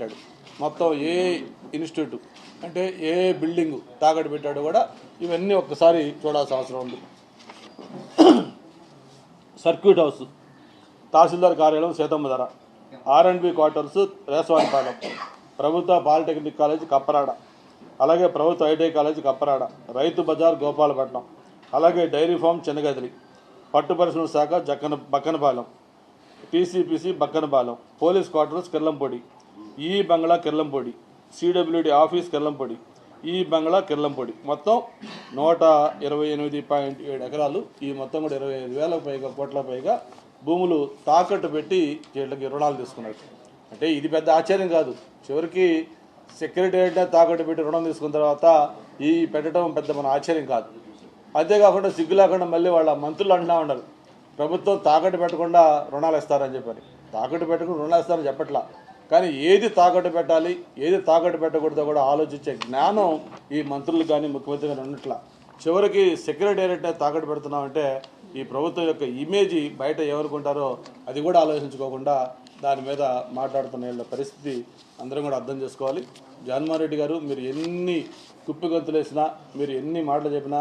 పెట్టాడు. మొత్తం ఏ ఇన్స్టిట్యూట్ అంటే ఏ బిల్డింగ్ తాకట్టు పెట్టాడు కూడా ఇవన్నీ ఒక్కసారి చూడాల్సిన అవసరం ఉంది. సర్క్యూట్ హౌస్ తహసీల్దార్ కార్యాలయం Seethammadhara R and B quarters Resavanipalem ప్రభుత్వ పాలిటెక్నిక్ కాలేజ్ కప్పరాడ అలాగే ప్రభుత్వ ఐటీఐ కాలేజ్ కప్పరాడ రైతు బజార్ గోపాలపట్నం అలాగే డైరీ ఫామ్ చెన్నగదిలి పట్టు పరిశ్రమ శాఖ Jakkana Bakkanapalem TCPC Bakkanapalem police quarters Kirlampudi ఈ బంగ్లా కిర్లంపొడి సిడబ్ల్యూడి ఆఫీస్ కిర్లంపొడి ఈ బంగ్లా కిర్లంపొడి. మొత్తం నూట ఇరవై ఎనిమిది పాయింట్ ఏడు ఎకరాలు. ఈ మొత్తం కూడా ఇరవై ఐదు వేల పైగా కోట్ల పైగా భూములు తాకట్టు పెట్టి వీళ్ళకి రుణాలు తీసుకున్నారు. అంటే ఇది పెద్ద ఆశ్చర్యం కాదు. చివరికి సెక్రటేరియట్ తాకట్టు పెట్టి రుణం తీసుకున్న తర్వాత ఈ పెట్టడం పెద్ద మన ఆశ్చర్యం కాదు. అంతేకాకుండా సిగ్గు లేకుండా మళ్ళీ వాళ్ళ మంత్రులు అంటున్నా ఉన్నారు. ప్రభుత్వం తాకట్టు పెట్టకుండా రుణాలు ఇస్తారని చెప్పని. తాకట్టు పెట్టకుండా రుణాలు ఇస్తారని చెప్పట్లా. కానీ ఏది తాకట్టు పెట్టాలి ఏది తాకట్టు పెట్టకూడదో కూడా ఆలోచించే జ్ఞానం ఈ మంత్రులు కానీ ముఖ్యమంత్రి కానీ ఉన్నట్ల. చివరికి సెక్రటేరియట్నే తాకట్టు పెడుతున్నామంటే ఈ ప్రభుత్వం యొక్క ఇమేజ్ బయట ఎవరుకుంటారో అది కూడా ఆలోచించుకోకుండా దాని మీద మాట్లాడుతున్న పరిస్థితి అందరం కూడా అర్థం చేసుకోవాలి. జగన్మోహన్ రెడ్డి గారు మీరు ఎన్ని కుప్పిగంతులు వేసినా మీరు ఎన్ని మాటలు చెప్పినా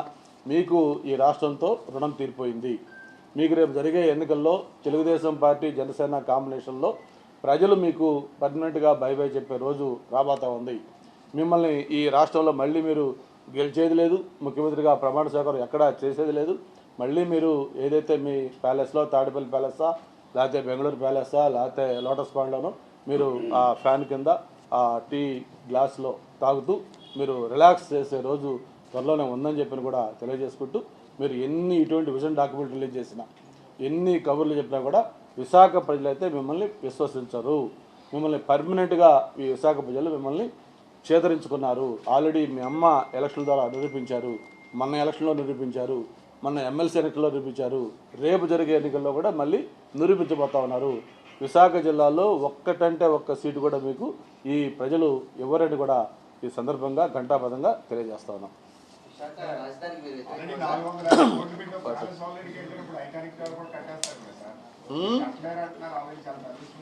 మీకు ఈ రాష్ట్రంతో రుణం తీరిపోయింది. మీకు రేపు జరిగే ఎన్నికల్లో తెలుగుదేశం పార్టీ జనసేన కాంబినేషన్లో ప్రజలు మీకు పర్మనెంట్గా బై బై చెప్పే రోజు రాబోతా ఉంది. మిమ్మల్ని ఈ రాష్ట్రంలో మళ్ళీ మీరు గెలిచేది లేదు. ముఖ్యమంత్రిగా ప్రమాణ స్వీకారం ఎక్కడా చేసేది లేదు. మళ్ళీ మీరు ఏదైతే మీ ప్యాలెస్లో తాడిపల్లి ప్యాలెస్సా లేకపోతే బెంగళూరు ప్యాలెస్సా లేకపోతే లోటస్ పాండ్లోనో మీరు ఆ ఫ్యాన్ కింద ఆ టీ గ్లాస్లో తాగుతూ మీరు రిలాక్స్ చేసే రోజు త్వరలోనే ఉందని చెప్పిన కూడా తెలియజేసుకుంటూ మీరు ఎన్ని ఇటువంటి విజన్ డాక్యుమెంట్ రిలీజ్ చేసినా ఎన్ని కబుర్లు చెప్పినా కూడా విశాఖ ప్రజలైతే మిమ్మల్ని విశ్వసించరు. మిమ్మల్ని పర్మనెంట్గా ఈ విశాఖ ప్రజలు మిమ్మల్ని చేదరించుకున్నారు. ఆల్రెడీ మీ అమ్మ ఎలక్షన్ ద్వారా నిరూపించారు. మొన్న ఎలక్షన్లో నిరూపించారు. మొన్న ఎమ్మెల్సీ ఎన్నికల్లో నిరూపించారు. రేపు జరిగే ఎన్నికల్లో కూడా మళ్ళీ నిరూపించబోతా ఉన్నారు. విశాఖ జిల్లాలో ఒక్కటంటే ఒక్క సీటు కూడా మీకు ఈ ప్రజలు ఎవరని కూడా ఈ సందర్భంగా ఘంటాపదంగా తెలియజేస్తా ఉన్నాం. రాజధాని